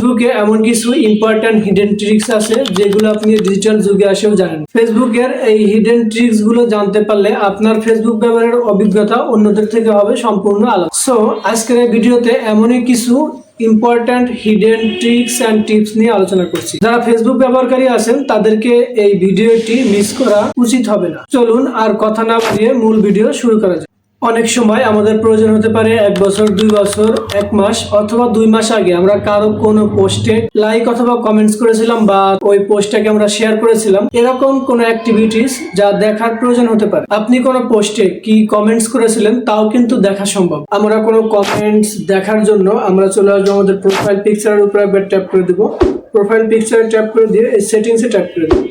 ফেসবুকে এমন কিছু ইম্পর্ট্যান্ট হিডেন ট্রিক্স আছে, যেগুলো আপনি ডিজিটাল যুগে আসেও জানেন। ফেসবুকের এই হিডেন ট্রিক্সগুলো জানতে পারলে আপনার ফেসবুক ব্যবহারের অভিজ্ঞতা অন্যদের থেকে হবে সম্পূর্ণ আলাদা। সো আজকের এই ভিডিওতে এমনই কিছু important hidden tricks and tips নিয়ে আলোচনা করছি। যারা ফেসবুক ব্যবহারকারী আছেন, তাদেরকে এই ভিডিওটি মিস করা উচিত হবে না। চলুন আর কথা না বাড়িয়ে মূল ভিডিও শুরু করা যাক। অনেক সময় আমাদের প্রয়োজন হতে পারে এক বছর, দুই বছর, এক মাস অথবা দুই মাস আগে। আমরা কারও কোনো পোস্টে লাইক অথবা কমেন্টস করেছিলাম বা ওই পোস্টটাকে আমরা শেয়ার করেছিলাম। এরকম কোনো অ্যাক্টিভিটিস যা দেখার প্রয়োজন হতে পারে। আপনি কোনো পোস্টে কি কমেন্টস করেছিলেন তাও কিন্তু দেখা সম্ভব। আমরা কোনো কমেন্টস দেখার জন্য আমরা চলে আসব আমাদের প্রোফাইল পিকচারের উপরে ট্যাপ করে দিব। প্রোফাইল পিকচারে ট্যাপ করে দিয়ে এই সেটিংসে ট্যাপ করে দিব।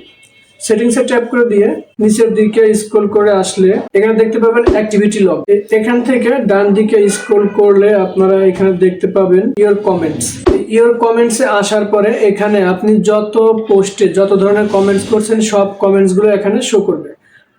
সেটিংসে ট্যাপ করে দিয়ে নিচের দিকে স্ক্রল করে আসলে এখানে দেখতে পাবেন অ্যাক্টিভিটি লগ এখান থেকে ডান দিকে স্ক্রল করলে আপনারা এখানে দেখতে পাবেন ইওর কমেন্টস ইওর কমেন্টসে আসার পরে এখানে আপনি যত পোস্টে যত ধরনের কমেন্টস করছেন সব কমেন্টসগুলো এখানে শো করবে।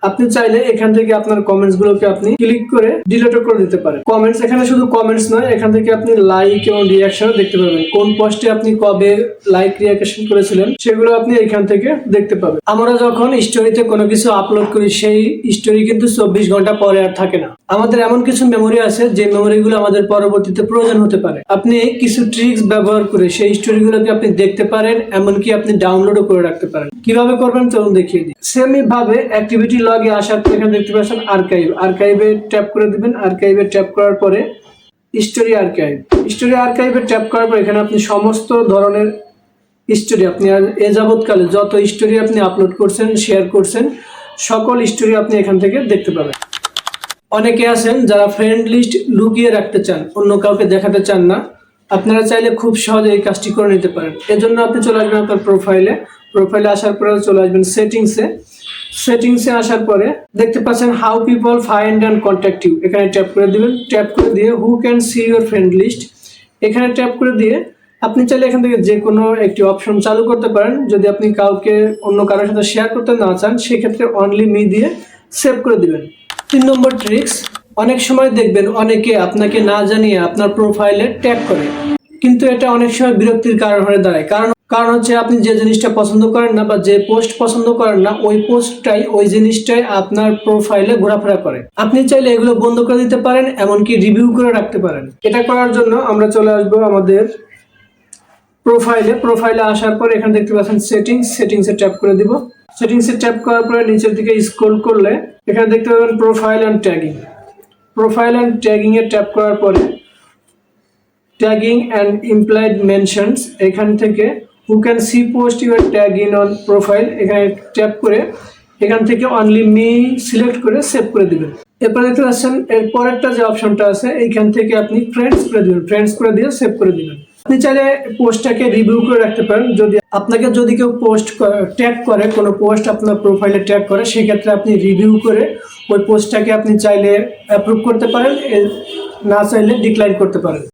আপনি চাইলে এখান থেকে আপনার কমেন্টস গুলোকে আপনি ক্লিক করে ডিলিট করে দিতে পারেন। কমেন্টস এখানে শুধু কমেন্টস নয়, এখান থেকে আপনি লাইক এবং রিয়াকশনও দেখতে পাবেন কোন পোস্টে আপনি কবে লাইক রিয়াকশন করেছিলেন, সেগুলো আপনি এখান থেকে দেখতে পাবেন। আমরা যখন স্টোরিতে কোনো কিছু আপলোড করি, সেই স্টোরি কিন্তু চব্বিশ ঘণ্টা পরে আর থাকে না। আমাদের এমন কিছু মেমোরি আছে, যে মেমোরিগুলো আমাদের পরবর্তীতে প্রয়োজন হতে পারে। আপনি কিছু ট্রিক্স ব্যবহার করে সেই স্টোরিগুলোকে আপনি দেখতে পারেন, এমনকি আপনি ডাউনলোডও করে রাখতে পারেন। কীভাবে করবেন? চলুন দেখিয়ে দিই। সেম ভাবে অ্যাক্টিভিটি লগে আসার পর এখানে দেখতে পাচ্ছেন আর্কাইভ আর্কাইভে ট্যাপ করে দিবেন। আর্কাইভে ট্যাপ করার পরে স্টোরি আর্কাইভ স্টোরি আর্কাইভে ট্যাপ করার পর এখানে আপনি সমস্ত ধরনের স্টোরি আপনি এ যাবৎকালে যত স্টোরি আপনি আপলোড করছেন শেয়ার করছেন, সকল স্টোরি আপনি এখান থেকে দেখতে পাবেন। অনেকে আছেন যারা ফ্রেন্ড লিস্ট লুকিয়ে রাখতে চান, অন্য কাউকে দেখাতে চান না। আপনারা চাইলে খুব সহজে এই কাজটি করে নিতে পারেন। এজন্য আপনি চলে আসবেন আপনার প্রোফাইলে প্রোফাইলে আসার পরে চলে আসবেন সেটিংসে সেটিংসে আসার পরে দেখতে পাচ্ছেন how people find and contact you এখানে ট্যাপ করে দিবেন। ট্যাপ করে দিয়ে who can see your friend list এখানে ট্যাপ করে দিয়ে আপনি চাইলে এখান থেকে যে কোনো একটি অপশন চালু করতে পারেন। যদি আপনি কাউকে অন্য কারোর সাথে শেয়ার করতে না চান, সেক্ষেত্রে অনলি মি দিয়ে সেভ করে দিবেন। তিন নম্বর ট্রিক্স অনেক সময় দেখবেন অনেকে আপনাকে না জানিয়ে আপনার প্রোফাইলে ট্যাগ করে। কিন্তু এটা অনেক সময় বিরক্তির কারণ হয়ে দাঁড়ায়। কারণ কারণ হচ্ছে আপনি যে জিনিসটা পছন্দ করেন না বা যে পোস্ট পছন্দ করেন না, ওই পোস্টটাই ওই জিনিসটাই আপনার প্রোফাইলে ঘোরাফেরা করে। আপনি চাইলে এগুলো বন্ধ করে দিতে পারেন, এমনকি রিভিউ করে রাখতে পারেন। এটা করার জন্য আমরা চলে আসব আমাদের প্রোফাইলে প্রোফাইলে আসার পর এখানে দেখতে পাচ্ছেন সেটিংস সেটিংসে ট্যাপ করে দিব। সেটিংসে ট্যাপ করার পরে নিচের দিকে স্ক্রল করলে এখানে দেখতে পাবেন profile and tagging profile and tagging A tap করার পরে ট্যাগিং অ্যান্ড ইমপ্লয়েড মেনশনস এখান থেকে who can see post your tag in on profile এখানে ট্যাপ করে এখান থেকে অনলি মি সিলেক্ট করে সেভ করে দিবেন। এরপরে দেখতে পাচ্ছেন, এর পরেরটা যে অপশনটা আছে, এইখান থেকে আপনি ফ্রেন্ডস করে দেবেন। ফ্রেন্ডস করে দিয়ে সেভ করে দিবেন। আপনি চাইলে পোস্টটাকে রিভিউ করে রাখতে পারেন। যদি আপনাকে যদি কেউ পোস্ট ট্যাগ করে, কোনো পোস্ট আপনার প্রোফাইলে ট্যাগ করে, সেক্ষেত্রে আপনি রিভিউ করে ওই পোস্টটাকে আপনি চাইলে অ্যাপ্রুভ করতে পারেন না চাইলে ডিক্লাইন করতে পারেন।